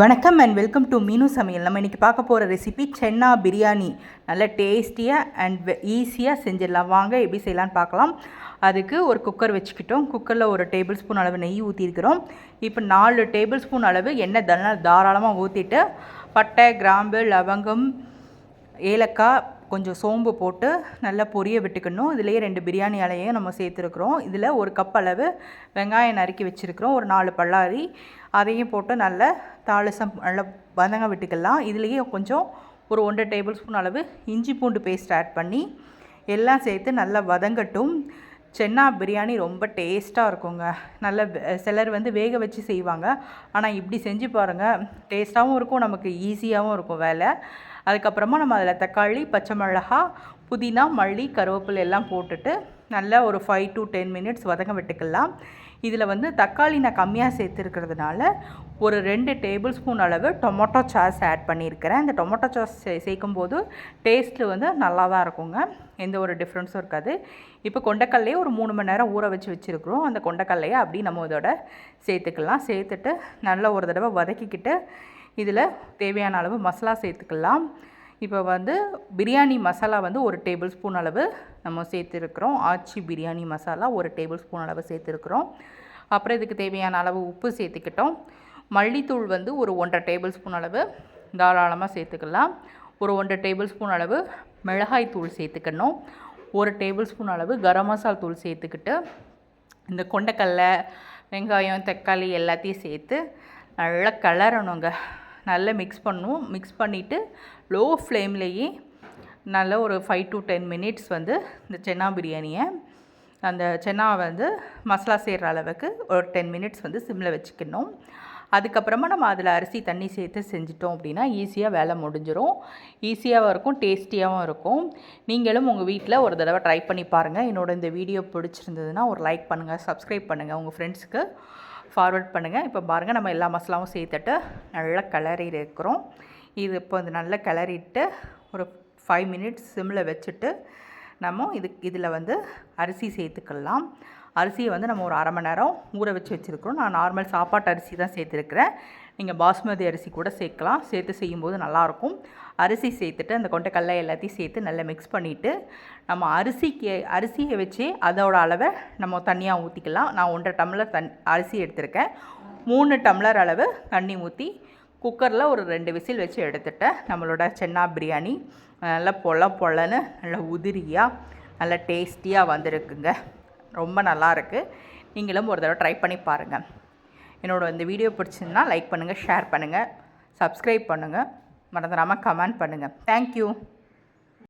வணக்கம் and welcome to மீனு சமையல். நம்ம இன்றைக்கி பார்க்க போகிற ரெசிபி சென்னா பிரியாணி. நல்ல டேஸ்டியாக அண்ட் ஈஸியாக செஞ்சிடலாம். வாங்க எப்படி செய்யலான்னு பார்க்கலாம். அதுக்கு ஒரு குக்கர் வச்சுக்கிட்டோம். குக்கரில் ஒரு டேபிள் ஸ்பூன் அளவு நெய் ஊற்றிருக்கிறோம் இப்போ நாலு டேபிள் ஸ்பூன் அளவு எண்ணெய் நல்லா தாராளமாக ஊற்றிட்டு பட்டை கிராம்பு லவங்கம் ஏலக்காய் கொஞ்சம் சோம்பு போட்டு நல்லா பொரிய விட்டுக்கணும். இதுலேயே ரெண்டு பிரியாணி இலையும் நம்ம சேர்த்துருக்குறோம். இதில் ஒரு கப் அளவு வெங்காயம் நறுக்கி வச்சுருக்கிறோம். ஒரு நாலு பல்லாரி. அதையும் போட்டு நல்லா தாளிசம் நல்லா வதங்க விட்டுக்கலாம். இதுலேயே கொஞ்சம் ஒரு ஒன்றரை டேபிள் ஸ்பூன் அளவு இஞ்சி பூண்டு பேஸ்ட் ஆட் பண்ணி எல்லாம் சேர்த்து நல்லா வதங்கட்டும். சென்னா பிரியாணி ரொம்ப டேஸ்ட்டாக இருக்குங்க. நல்ல சிலர் வந்து வேக வச்சு செய்வாங்க. ஆனால் இப்படி செஞ்சு பாருங்கள் டேஸ்ட்டாகவும் இருக்கும் நமக்கு ஈஸியாகவும் இருக்கும் வேலை. அதுக்கப்புறமா நம்ம அதில் தக்காளி பச்சை மிளகா புதினா மல்லி கருவேப்பிலை எல்லாம் போட்டுட்டு நல்லா ஒரு ஃபைவ் டு டென் மினிட்ஸ் வதங்க விட்டுக்கலாம். இதில் வந்து தக்காளி நான் கம்மியாக சேர்த்துருக்கிறதுனால ஒரு ரெண்டு டேபிள் ஸ்பூன் அளவு டொமேட்டோ சாஸ் ஆட் பண்ணியிருக்கிறேன். இந்த டொமேட்டோ சாஸ் சேர்க்கும்போது சேர்க்கும் போது டேஸ்ட்டு வந்து நல்லா தான் இருக்குங்க. எந்த ஒரு டிஃப்ரென்ஸும் இருக்காது. இப்போ கொண்டக்கல்லையே ஒரு மூணு மணி நேரம் ஊற வச்சு வச்சுருக்குறோம். அந்த கொண்டக்கல்லையை அப்படி நம்ம இதோட சேர்த்துக்கலாம். சேர்த்துட்டு நல்லா ஒரு தடவை வதக்கிக்கிட்டு இதில் தேவையான அளவு மசாலா சேர்த்துக்கலாம். இப்போ வந்து பிரியாணி மசாலா வந்து ஒரு டேபிள் ஸ்பூன் அளவு நம்ம சேர்த்துருக்குறோம். ஆச்சி பிரியாணி மசாலா ஒரு டேபிள் ஸ்பூன் அளவு சேர்த்துருக்குறோம். அப்புறம் இதுக்கு தேவையான அளவு உப்பு சேர்த்துக்கிட்டோம். மல்லித்தூள் வந்து ஒரு ஒன்றரை டேபிள் ஸ்பூன் அளவு தாராளமாக சேர்த்துக்கலாம். ஒரு ஒன்றரை டேபிள் ஸ்பூன் அளவு மிளகாய் தூள் சேர்த்துக்கணும். ஒரு டேபிள் ஸ்பூன் அளவு கரம் மசால் தூள் சேர்த்துக்கிட்டு இந்த கொண்டக்கடலை வெங்காயம் தக்காளி எல்லாத்தையும் சேர்த்து நல்லா கலரணுங்க நல்லா மிக்ஸ் பண்ணும் மிக்ஸ் பண்ணிவிட்டு லோ ஃப்ளேம்லேயே நல்ல ஒரு ஃபைவ் டு டென் மினிட்ஸ் வந்து இந்த சென்னா பிரியாணியை அந்த சென்னா வந்து மசாலா சேர்கிற அளவுக்கு ஒரு டென் மினிட்ஸ் வந்து சிம்மில் வச்சுக்கணும். அதுக்கப்புறமா நம்ம அதில் அரிசி தண்ணி சேர்த்து செஞ்சிட்டோம் அப்படின்னா ஈஸியாக வேலை முடிஞ்சிடும் ஈஸியாகவும் இருக்கும் டேஸ்டியாகவும் இருக்கும். நீங்களும் உங்கள் வீட்டில் ஒரு தடவை ட்ரை பண்ணி பாருங்கள் என்னோட இந்த வீடியோ பிடிச்சிருந்ததுன்னா ஒரு லைக் பண்ணுங்கள் சப்ஸ்கிரைப் பண்ணுங்கள் உங்கள் ஃப்ரெண்ட்ஸுக்கு ஃபார்வர்ட் பண்ணுங்கள் இப்போ பாருங்கள் நம்ம எல்லா மசாலாவும் சேர்த்துட்டு நல்லா கிளறி இருக்கிறோம். இது இப்போ இது நல்லா கிளறிட்டு ஒரு ஃபைவ் மினிட்ஸ் சிம்மில் வச்சுட்டு நம்ம இது இதில் வந்து அரிசி சேர்த்துக்கலாம். அரிசியை வந்து நம்ம ஒரு அரை மணி நேரம் ஊற வச்சு வச்சுருக்கிறோம். நான் நார்மல் சாப்பாட்டு அரிசி தான் சேர்த்துருக்குறேன். நீங்கள் பாஸ்மதி அரிசி கூட சேர்க்கலாம். சேர்த்து செய்யும்போது நல்லாயிருக்கும். அரிசி சேர்த்துட்டு அந்த கொண்டைக்கடலை எல்லாத்தையும் சேர்த்து நல்லா மிக்ஸ் பண்ணிவிட்டு நம்ம அரிசிக்கு அரிசியை வச்சு அதோட அளவை நம்ம தண்ணியாக ஊற்றிக்கலாம் நான் ஒன்றரை டம்ளர் தண் அரிசி எடுத்திருக்கேன். மூணு டம்ளர் அளவு தண்ணி ஊற்றி குக்கரில் ஒரு ரெண்டு விசில் வச்சு எடுத்துட்டேன் நம்மளோட சென்னா பிரியாணி நல்லா பொல பொலன்னு நல்லா உதிரியாக நல்லா டேஸ்டியாக வந்திருக்குங்க. ரொம்ப நல்லாயிருக்கு நீங்களும் ஒரு தடவை ட்ரை பண்ணி பாருங்கள் என்னோட இந்த வீடியோ பிடிச்சிருந்தால் லைக் பண்ணுங்கள் ஷேர் பண்ணுங்கள் சப்ஸ்கிரைப் பண்ணுங்கள் மறந்துடாமல் கமெண்ட் பண்ணுங்கள் தேங்க்யூ